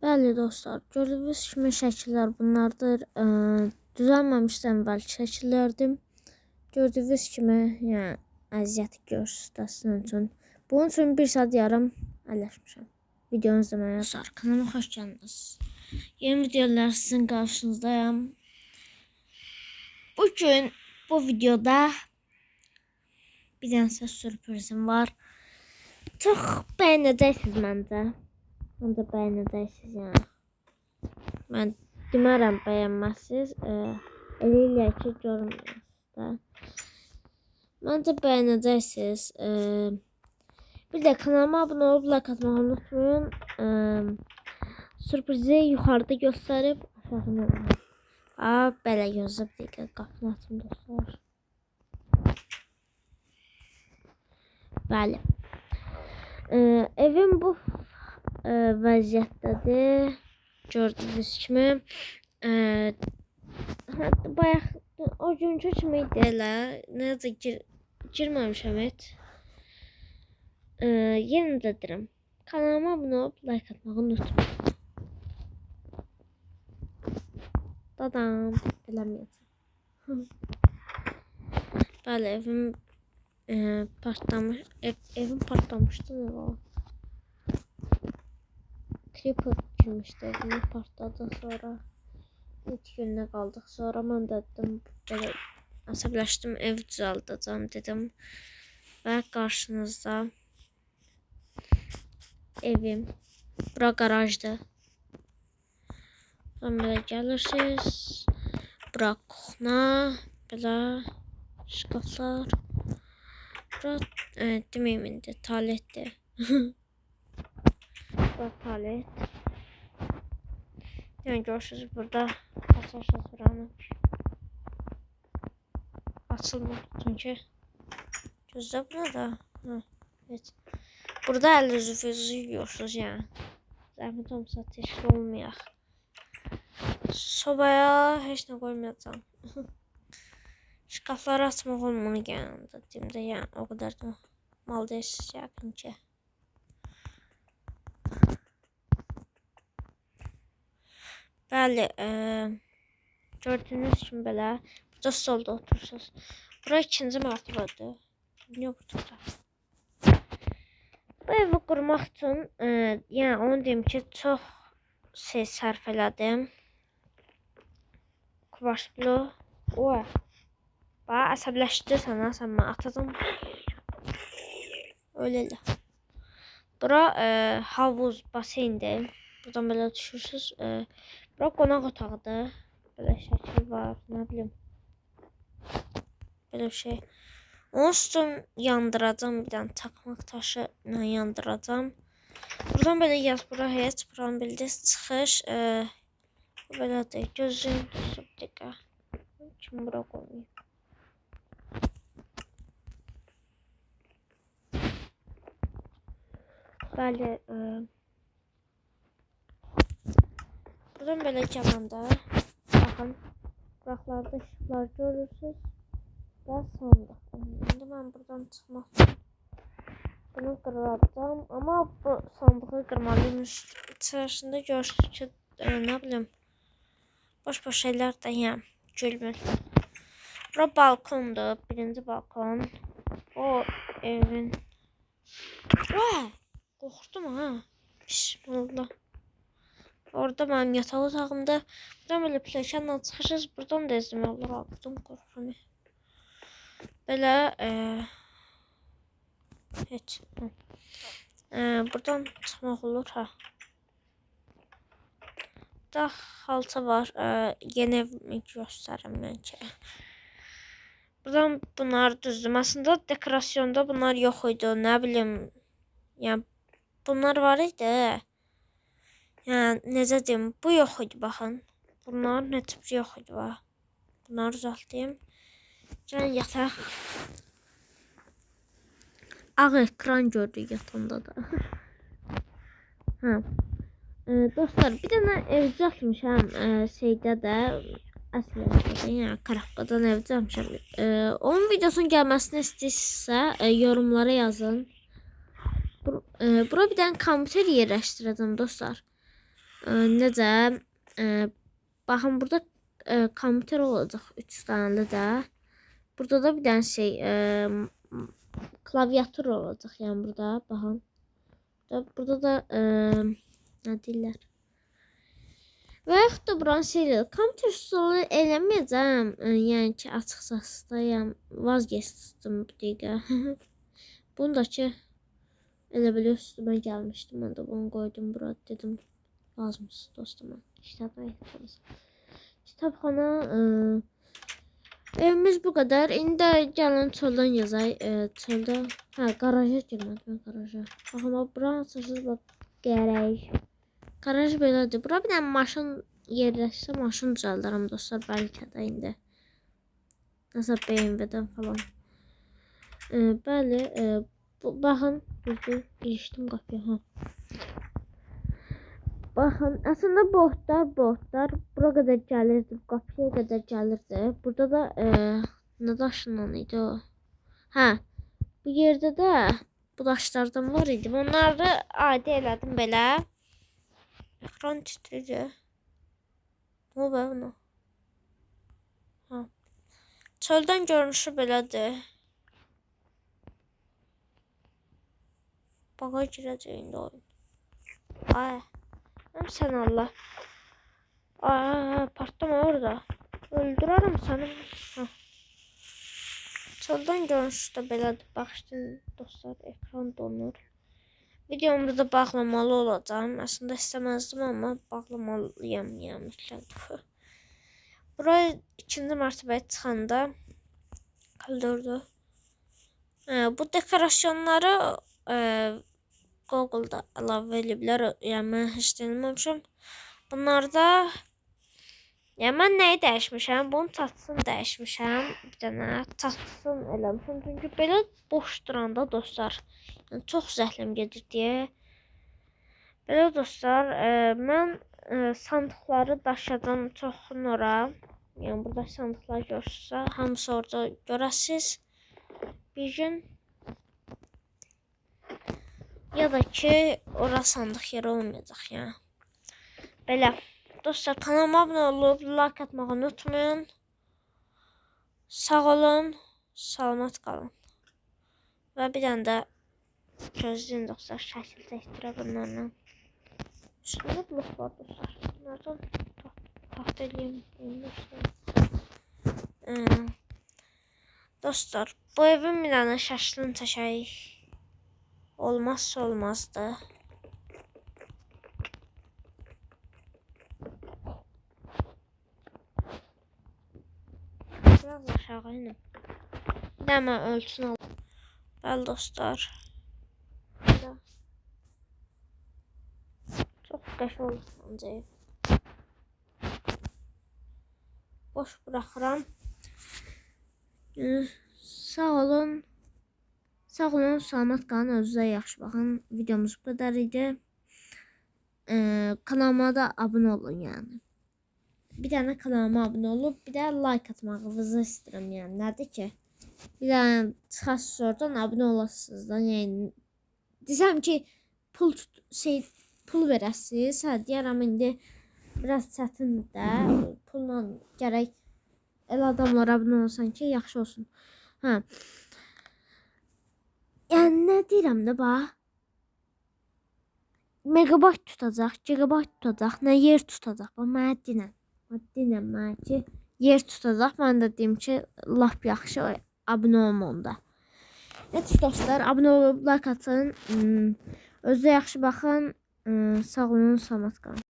Bəli dostlar, gördüyünüz kimi şəkillər bunlardır. Ə, düzəlməmiş əvvəl şəkillərdir. Gördüyünüz kimi, yəni əziyyət göstərsin üçün. Bunun üçün bir saat yarım əlləşmişəm. Videonu izləməyə. Dostlar, kanalıma xoş gəldiniz. Yeni videolar sizin qarşınızdayım. Bugün bu videoda bir dənə sürprizim var. Çox bəyənəcəksiniz məncə. Məncə bəyənəcəksiniz yəni. Mən demərəm bəyənməzsiniz. E, elə eləyək ki, də. Məncə bəyənəcəksiniz. Bir də kanalıma abunə olub like atmağı unutmayın. E, sürprizi yuxarıda göstərib aşağıda. Aa, belə gözləb dəqiqə qapını açım dostlar. Bəli. E, evim bu e, vəziyyətdədir. Gördüyünüz kimi. E, hətta o günkü kimi idi elə. Necə gir girməmişəm heç. E, də deyirəm. Kanalıma abunə olub like atmağı unutmayın. Dadam. Eləməyəcəm. Bəli, evim e, partlamış. Ev, evim partlamışdı ne var? Creeper girmişti evime partladı sonra. İlk günde kaldık. Sonra de dedim böyle əsəbləşdim ev düzəldəcəm dedim. Və qarşınızda evim. Bura garajdır. Buradan belə gəlirsiniz. Bura kuxna, belə şkaflar. Bura e, deməyim indi tualetdir. Bura tualet. Yəni görürsünüz burada pasajla buranı. Açılmır çünki. Gözlə buna da. Ha, evet. Burada əl üzü yiyorsunuz yəni. Zəhmət olmasa teşkil olmayaq. Sobaya heç nə qoymayacağam. Şkafları açmaq olmur yanında. Deyim yəni o qədər də mal deyilsiz yəqin ki. Bəli, e, gördüyünüz kimi belə burada stolda oturursunuz. Bura ikinci mərtəbədir. Niyə burada? Bu evi qurmaq üçün, e, yəni onu deyim ki, çox şey sərf elədim. Kvarsblo. Oy. Bax əsəbləşdirsən ha sən mən atacağım. Öyle elə. Bura e, havuz, baseyndir. Buradan belə düşürsüz. E, bura qonaq otağıdır. Belə şəkil var, nə bilim. Belə şey. Onun üstün yandıracağım bir dənə çakmaq taşı ilə yandıracağım. Buradan belə yaz, bura heç, buranın bildiz çıxış. E, belədir. Gözün tutub dəqiqə. Kim bura qoymayım. Bəli, e, buradan belə camanda baxın, qıraqlarda işıqlar görürsünüz və sandıq. İndi mən buradan çıxmaq bunu qıracağım, amma bu sandığı qırmalıyım. İçərisində görürsünüz ki, e, nə bilim, boş-boş şeylər də yəni gülmür. Bura balkondur, birinci balkon. O evin... Vay! Qorxdum ha. Bismillah. Orada mənim yataq otağımda. Buradan belə pilləkənlə çıxırsınız. Buradan da izləmək olur. Buradan qorxuram. Belə e, heç. E, buradan çıxmaq olur ha. Da xalça var. E, yeni göstərim mən ki. Buradan bunlar düzdür. Aslında dekorasyonda bunlar yox idi. Nə bilim. Yəni bunlar var idi. Yəni necə deyim, bu yox idi baxın. Bunlar nə tip yox idi bax. Bunları uzatdım. Gəlin yataq. Ağ ekran gördük yatanda da. hə. E, dostlar, bir dənə ev düzəltmişəm e, şeydə də əslində də, yəni Karaqqadan ev düzəltmişəm. E, onun videosunun gəlməsini istəyirsinizsə, e, yorumlara yazın. Bur e, bura bir dənə kompüter yerləşdirəcəm dostlar. E, necə e, baxın burada e, kompüter olacaq 3 dənəli də. Burada da bir dənə şey e, klaviatur olacaq yəni burada baxın. Da, burada da nə deyirlər? Və yaxud da buranı serial kompüter stolu eləməyəcəm. Yəni ki açıq səsdəyəm. Vazgeçdim bu dəqiqə. Bunu da ki elə belə üstümə gəlmişdi. Mən də bunu qoydum bura dedim. Yazmış dostuma. Kitaba ehtiyacımız. Kitabxana e, evimiz bu qədər. İndi də gəlin çöldən yazay. E, çöldə hə qaraja girmədim qaraja. Bax bura açırsınız bax gərək. Garaj belədir. Bura bir dənə maşın yerləşsə maşın düzəldirəm dostlar bəlkə də indi. Nəsə BMW-dən falan. E, bəli, e, bu baxın, düzdür, girişdim qapıya. Baxın, əslində botlar, botlar bura qədər gəlirdi, qapıya qədər gəlirdi. Burada da e, nə daşla idi o? Hə. Bu yerdə də bu daşlardan var idi. Onları adi elədim belə. Ekran titredi. Ne oldu buna? Ha. Çöldən görünüşü belədir. Bağa girəcək indi oyun. Ay. Hem sen Allah. Aa, patlama orada. Öldürürüm seni. Heh. Çöldən görünüşü də belədir. Bax işte dostlar ekran donur. Videomda da bağlamalı olacağım. Aslında istemezdim ama bağlamalıyım yani mütləq. Buraya ikinci mərtəbəyə çıxanda kaldırdı. Ee, bu dekorasyonları e, Google'da əlavə ediblər. Yəni mən heç denilməmişəm. Bunlarda ya mən nəyi dəyişmişəm? Bunun çatısını dəyişmişəm. Bir dənə çatısını eləmişəm. Çünki belə boş duranda dostlar, yəni çox zəhləm gedir deyə. Belə dostlar, e, mən e, sandıqları daşıdan çoxun ora. Yəni burada sandıqlar görürsə, hamısı orada görəsiz. Bir gün ya da ki ora sandıq yeri olmayacaq yəni. Belə. Dostlar kanalıma abunə olub like atmağı unutmayın. Sağ olun, salamat qalın. Və bir dənə də gözləyin dostlar şəkil çəkdirə bunlarla. Üstündə blok var dostlar. Bunlardan taxt edeyim. Ee, dostlar bu evin bir dənə şəklini çəkək. Olmazsa olmazdı. Biraz aşağı de hemen ölçün al. Bəli dostlar. Çok qəşəng bence ev. Boş bırakıram. Ee, Sağ olun. Sağ olun, salamat qalın, özünüzə yaxşı baxın. Videomuz bu qədər idi. Ee, kanalıma da abunə olun yəni. Bir dənə kanalıma abunə olub, bir də like atmağınızı istəyirəm yəni. Nədir ki? Bir dənə çıxasınız oradan abunə olasınız da. Yəni ki, pul şey pul verəsiniz. Hə, deyərəm indi biraz çətindir də. Pulla gərək el adamlara abunə olsan ki, yaxşı olsun. Hə. Deyirəm də bax. Megabayt tutacaq, gigabayt tutacaq, nə yer tutacaq. Bax mənə dinən. Bax mənə ki, yer tutacaq. Mən də deyim ki, lap yaxşı abunə olma onda. Evet dostlar, abunə olub like atın. Hmm, Özünüzə yaxşı baxın. Hmm, Sağ olun, salamat qalın.